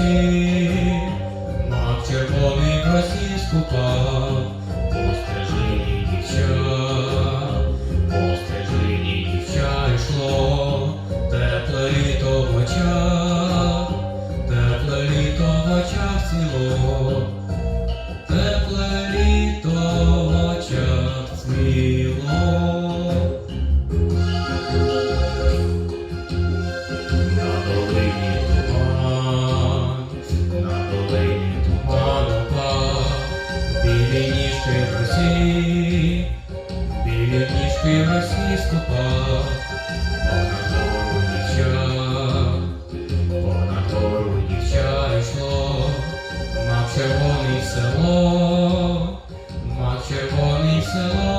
Росі, на червоний красі скупав, по стежині дівча, по дівча йшло, тепле літо в очах, тепле літо в очах цвіло, тепле літо в росі, ніжки в росі ступав, понад гору дівча, понад гору дівча йшло, мав червоний село, мав червоний село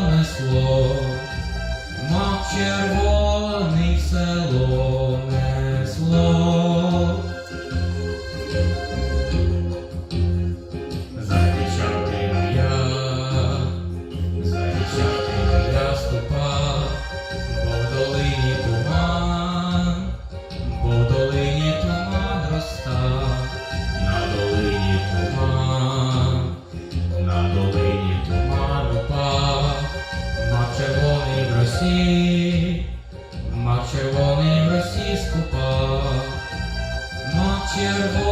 росі, мав червоний російську росі мав червоний